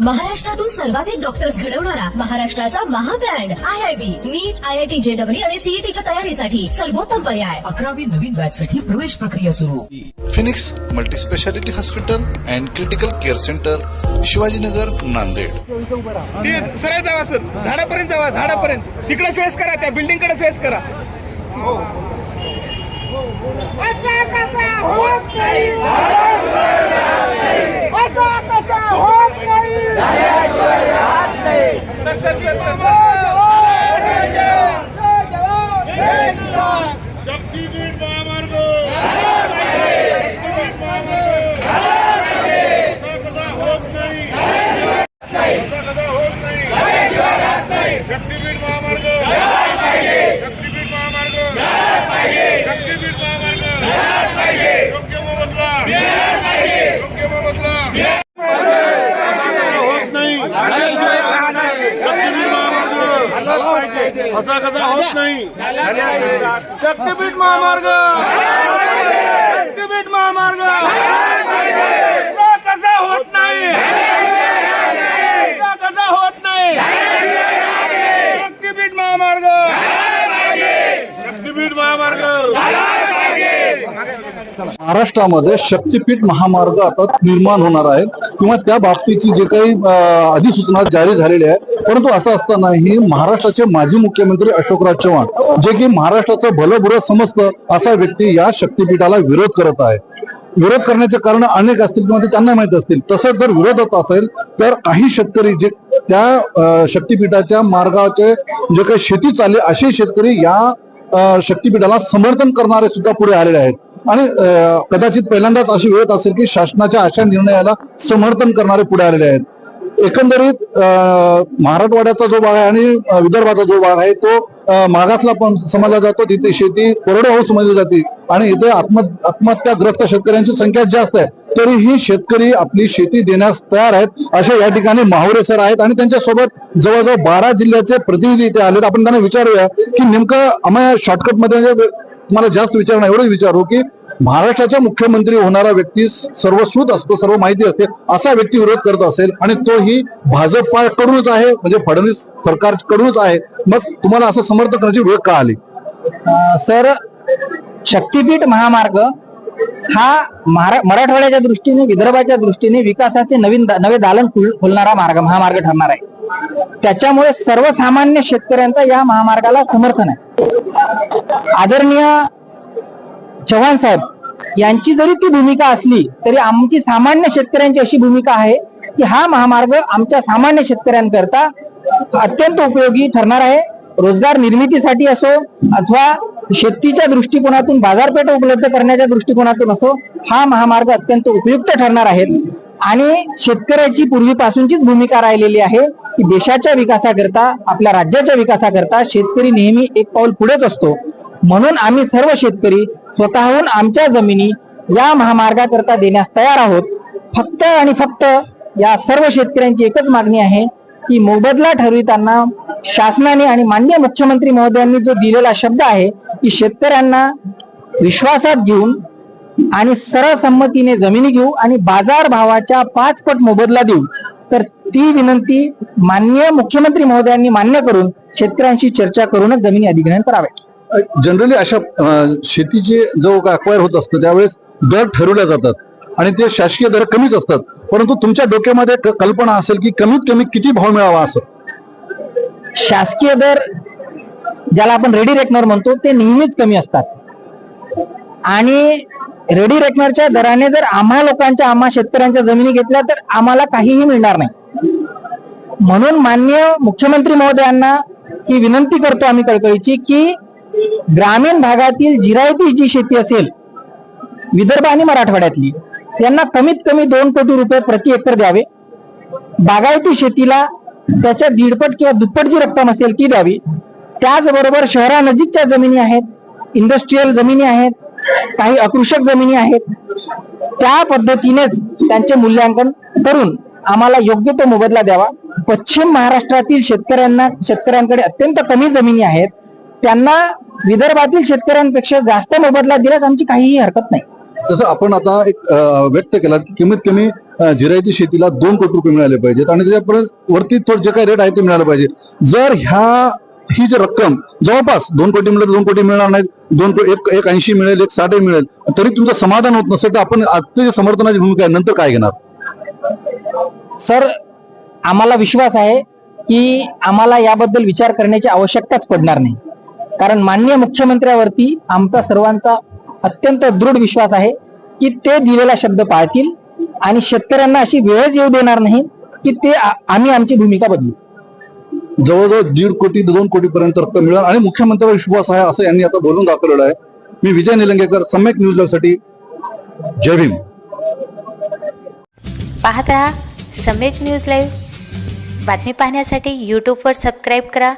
महाराष्ट्रातून सर्वाधिक डॉक्टर्स घडवणारा महाराष्ट्राचा महाब्रँड I I B NEET I I T JW आणि सीईटीच्या तयारीसाठी सर्वोत्तम पर्याय. अकरावी नवीन बॅच साठी प्रवेश प्रक्रिया सुरू. Phoenix multispeciality hospital and critical care centre Shivajinagar Nanded. ते सरळ जावा सर. झाडापर्यंत जावा झाडापर्यंत. तिकडे फेस करा त्या बिल्डिंगकडे फेस करा. असा कसा होत नाही असा कसा होत नाही sir, sir, sir, sir. Shaktipeeth महामार्ग शक्तीपीठ महामार्ग असा कसा होत नाही असा कसा होत नाही शक्तीपीठ महामार्ग शक्तीपीठ महामार्ग शक्तीपीठ महामार्ग योग्य मोबदला योग्य मोबदला होत नाही शक्तीपीठ महामार्ग असा कसा होत नाही. शक्तीपीठ महामार्ग. शक्तीपीठ महामार्ग असा कसा होत नाही असा कसा होत नाही शक्तीपीठ महामार्ग शक्तीपीठ महामार्ग महाराष्ट्रामध्ये शक्तीपीठ महामार्ग आता निर्माण होणार आहे. किंवा त्या बाबतीची जे काही अधिसूचना जारी झालेली आहे. परंतु असं असतानाही महाराष्ट्राचे माजी मुख्यमंत्री अशोकराज चव्हाण जे की महाराष्ट्राचं भलं बुरं समजतं असा व्यक्ती या शक्तीपीठाला विरोध करत आहे. विरोध करण्याचे कारण अनेक असतील किंवा ते त्यांना माहीत असतील. तसंच जर विरोध होत असेल तर काही शेतकरी जे त्या शक्तीपीठाच्या मार्गाचे जे काही शेती चालली असे शेतकरी या शक्तीपीठाला समर्थन करणारे सुद्धा पुढे आलेले आहेत. आणि कदाचित पहिल्यांदाच अशी वेळ असेल की शासनाच्या अशा निर्णयाला समर्थन करणारे पुढे आलेले आहेत. एकंदरीत अं, मराठवाड्याचा जो भाग आहे आणि विदर्भाचा जो भाग आहे तो मागासला पण समजला जातो. तिथे शेती कोरडवाहू समजली जाते. आणि इथे आत्म आत्महत्याग्रस्त शेतकऱ्यांची संख्या जास्त आहे. तरीही शेतकरी आपली शेती देण्यास तयार आहेत अशा या ठिकाणी माहुरे सर आहेत आणि त्यांच्यासोबत जवळजवळ बारा जिल्ह्याचे प्रतिनिधी इथे आलेत. आपण त्यांना विचारूया की नेमकं आम्हाला शॉर्टकटमध्ये म्हणजे तुम्हाला जास्त विचारणं एवढंच विचारू की महाराष्ट्राचा मुख्यमंत्री होणारा व्यक्ती सर्वश्रुत असतो सर्व माहिती असते असा व्यक्ती विरोध करत असेल आणि तोही भाजपाकडूनच आहे म्हणजे फडणवीस सरकारकडूनच आहे मग तुम्हाला असं समर्थन करण्याची वेळ का आली? सर शक्तीपीठ महामार्ग हा मराठवाड्याच्या दृष्टीने विदर्भाच्या दृष्टीने विकासाचे नवीन दा- नवे दालन खुल- खुलणारा मार्ग महामार्ग ठरणार आहे. त्याच्यामुळे सर्वसामान्य शेतकऱ्यांचा या महामार्गाला समर्थन आहे. आदरणीय चव्हाण साहेब यांची जरी ती भूमिका असली तरी आमची सामान्य शेतकऱ्यांची अशी भूमिका आहे की हा महामार्ग आमच्या सामान्य शेतकऱ्यांकरता अत्यंत उपयोगी ठरणार आहे. रोजगार निर्मितीसाठी असो अथवा शेतीच्या दृष्टिकोनातून बाजारपेठ उपलब्ध करण्याच्या दृष्टिकोनातून असो हा महामार्ग अत्यंत उपयुक्त ठरणार आहे. आणि शेतकऱ्याची पूर्वीपासूनचीच भूमिका राहिलेली आहे की देशाच्या विकासाकरता आपल्या राज्याच्या विकासाकरता शेतकरी नेहमी एक पाऊल पुढेच असतो. म्हणून आम्ही सर्व शेतकरी स्वतःहून आमच्या जमिनी या महामार्गाकरता देण्यास तयार आहोत. फक्त आणि फक्त या सर्व शेतकऱ्यांची एकच मागणी आहे की मोबदला ठरविताना शासनाने आणि मान्य मुख्यमंत्री महोदयांनी जो दिलेला शब्द आहे की शेतकऱ्यांना विश्वासात घेऊन आणि सरळ संमतीने जमिनी घेऊ आणि बाजार भावाच्या पाच पट मोबदला देऊ. तर ती विनंती मान्य मुख्यमंत्री महोदयांनी मान्य करून शेतकऱ्यांशी चर्चा करूनच जमिनी अधिग्रहण करावे. जनरली अशा शेतीचे जो अक्वायर होत असतं त्यावेळेस दर ठरवल्या जातात आणि ते शासकीय दर कमीच असतात. परंतु तुमच्या डोक्यामध्ये कल्पना असेल की कमीत कमी किती भाव मिळावा असं? शासकीय दर ज्याला आपण रेडी रेकनर म्हणतो ते नेहमीच कमी असतात. आणि रेडी रेकनरच्या दराने जर आम्हा लोकांच्या आम्हा शेतकऱ्यांच्या जमिनी घेतल्या तर आम्हाला काहीही मिळणार नाही. म्हणून मान्य मुख्यमंत्री महोदयांना ही विनंती करतो आम्ही कळकळीची की ग्रामीण भागातील जिरायती जी शेती असेल विदर्भ आणि मराठवाड्यातली त्यांना कमीत कमी दोन कोटी रुपये प्रति एकर द्यावे. बागायती शेतीला त्याच्या दीडपट किंवा दुप्पट जी रक्कम असेल ती द्यावी. त्याचबरोबर शहरानजीकच्या जमिनी आहेत इंडस्ट्रीयल जमिनी आहेत काही अकृषक जमिनी आहेत. त्या पद्धतीनेच त्यांचे मूल्यांकन करून आम्हाला योग्य तो मोबदला द्यावा. पश्चिम महाराष्ट्रातील शेतकऱ्यांना शेतकऱ्यांकडे अत्यंत कमी जमिनी आहेत. त्यांना विदर्भातील शेतकऱ्यांपेक्षा जास्त मोबदला दिल्यास आमची काहीही हरकत नाही. जसं आपण आता एक व्यक्त केला कमीत कमी जिरायती शेतीला दोन कोटी रुपये मिळाले पाहिजेत आणि त्याच्यापर्यंत वरती थोडं जे काही रेट आहे ते मिळालं पाहिजे. जर ह्या ही जी रक्कम जवळपास दोन कोटी मिळेल दोन कोटी मिळणार नाही दोन एक एक ऐंशी मिळेल एक साठ मिळेल तरी तुमचं समाधान होत नसेल तर आपण आजचे समर्थनाची भूमिका आहे नंतर काय घेणार? सर आम्हाला विश्वास आहे की आम्हाला याबद्दल विचार करण्याची आवश्यकताच पडणार नाही. कारण माननीय मुख्यमंत्र्यावरती आमचा सर्वांचा अत्यंत दृढ विश्वास आहे की ते दिलेला शब्द पाळतील आणि शेतकऱ्यांना अशी वेळच येऊ देणार नाही की ते आम्ही आमची भूमिका बदलू. जवळजवळ दीड कोटी दोन कोटी पर्यंत रक्कम मिळेल. आणि मुख्यमंत्र्यावर विश्वास आहे असं यांनी आता बोलून दाखवलेलं आहे. मी विजय निलंगेकर सम्यक न्यूजसाठी जय भीम. पाहत राहा सम्यक न्यूज लाईव्ह. बातमी पाहण्यासाठी यूट्यूबवर सबस्क्राईब करा.